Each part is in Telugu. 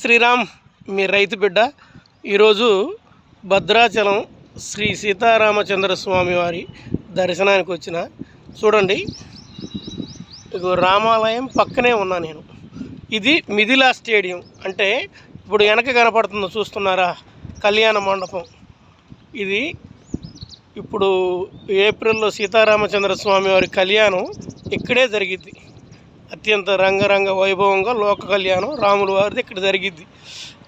శ్రీరామ్ మీ రైతు బిడ్డ. ఈరోజు భద్రాచలం శ్రీ సీతారామచంద్ర స్వామి వారి దర్శనానికి వచ్చిన. చూడండి ఇగో రామాలయం పక్కనే ఉన్నా నేను. ఇది మిథిలా స్టేడియం. అంటే ఇప్పుడు వెనక కనపడుతుందో చూస్తున్నారా? కళ్యాణ మండపం. ఇది ఇప్పుడు ఏప్రిల్లో సీతారామచంద్ర స్వామి వారి కళ్యాణం ఇక్కడే జరిగింది అత్యంత రంగరంగ వైభవంగా లోక కళ్యాణం రాముల వారిది ఇక్కడ జరిగిద్ది.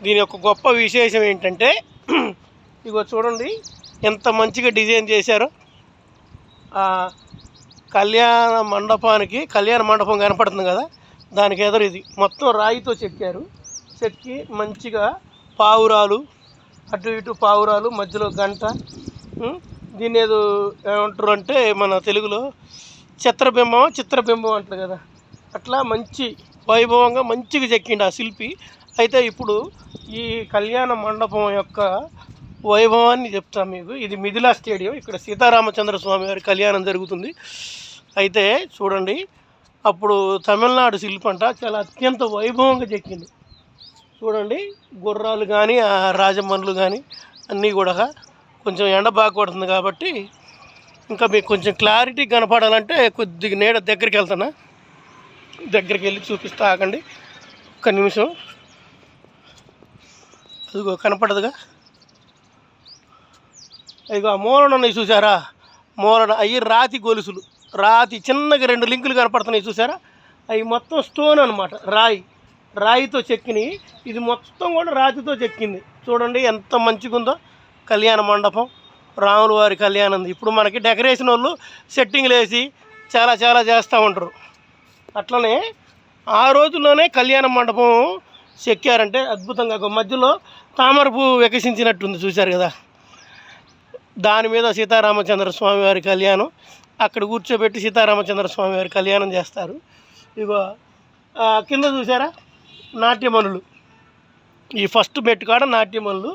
దీని యొక్క గొప్ప విశేషం ఏంటంటే ఇగో చూడండి ఎంత మంచిగా డిజైన్ చేశారో. కళ్యాణ మండపానికి కళ్యాణ మండపం కనపడుతుంది కదా దానికి ఎదురు ఇది. మొత్తం రాయితో చెక్కారు. చెక్కి మంచిగా పావురాలు అటు ఇటు పావురాలు మధ్యలో గంట. దీన్ని ఏదో ఏమంటారు అంటే మన తెలుగులో చిత్రబింబం చిత్రబింబం అంటారు కదా. అట్లా మంచి వైభవంగా మంచిగా చెక్కిండు ఆ శిల్పి. అయితే ఇప్పుడు ఈ కళ్యాణ మండపం యొక్క వైభవాన్ని చెప్తాను మీకు. ఇది మిథిలా స్టేడియం. ఇక్కడ సీతారామచంద్ర స్వామి గారి కళ్యాణం జరుగుతుంది. అయితే చూడండి అప్పుడు తమిళనాడు శిల్పి అంట చాలా అత్యంత వైభవంగా చెక్కింది చూడండి గుర్రాలు కానీ ఆ రాజమన్లు కానీ అన్నీ కూడా కొంచెం ఎండ బాగా కొడుతుంది కాబట్టి ఇంకా మీకు కొంచెం క్లారిటీ కనపడాలంటే కొద్దిగా నీడ దగ్గరికి వెళ్తానా దగ్గరికి వెళ్ళి చూపిస్తా ఆగండి. ఒక్క నిమిషం. అదిగో కనపడదుగా? అదిగో ఆ మూలన ఉన్నాయి చూసారా మూలన అవి రాతి గొలుసులు. రాతి చిన్నగా రెండు లింకులు కనపడుతున్నాయి చూసారా అవి మొత్తం స్టోన్ అనమాట రాయి. రాయితో చెక్కినవి. ఇది మొత్తం కూడా రాతితో చెక్కింది. చూడండి ఎంత మంచిగా ఉందో కళ్యాణ మండపం రాముల వారి కళ్యాణం. ఇప్పుడు మనకి డెకరేషన్ వాళ్ళు సెట్టింగ్లు వేసి చాలా చాలా చేస్తూ ఉంటారు. అట్లనే ఆ రోజుల్లోనే కళ్యాణ మండపం చెక్కారంటే అద్భుతంగా ఒక మధ్యలో తామర పువ్వు వికసించినట్టుంది చూశారు కదా. దాని మీద సీతారామచంద్ర స్వామి వారి కళ్యాణం అక్కడ కూర్చోబెట్టి సీతారామచంద్ర స్వామి వారి కళ్యాణం చేస్తారు. ఇగో కింద చూసారా నాట్యమనులు ఈ ఫస్ట్ మెట్టు కాడ నాట్యమనులు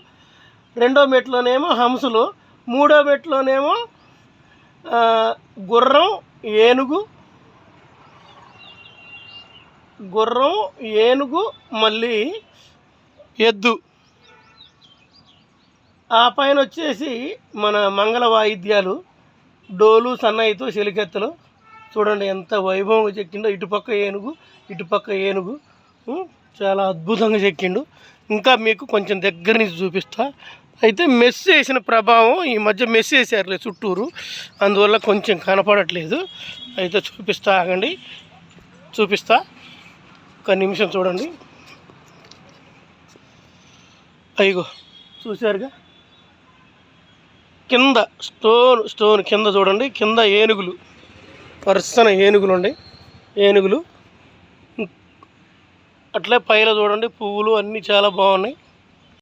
రెండో మెట్లోనేమో హంసులు. మూడో మెట్లోనేమో గుర్రం ఏనుగు గుర్రం ఏనుగు మళ్ళీ ఎద్దు. ఆ పైన వచ్చేసి మన మంగళ వాయిద్యాలు డోలు సన్నాయితో చెలికెత్తలు. చూడండి ఎంత వైభవంగా చెక్కిండో. ఇటుపక్క ఏనుగు ఇటుపక్క ఏనుగు. చాలా అద్భుతంగా చెక్కిండు. ఇంకా మీకు కొంచెం దగ్గర నుంచి చూపిస్తా. అయితే మెస్ చేసిన ప్రభావం ఈ మధ్య మెస్ వేసారులే చుట్టూరు. అందువల్ల కొంచెం కనపడట్లేదు. అయితే చూపిస్తా ఆగండి. చూపిస్తా. ఒక నిమిషం చూడండి. అయ్యో చూశారుగా? కింద స్టోన్ స్టోన్ కింద చూడండి. కింద ఏనుగులు వరుసన ఏనుగులు ఉండి ఏనుగులు. అట్లే పైన చూడండి పువ్వులు అన్నీ చాలా బాగున్నాయి.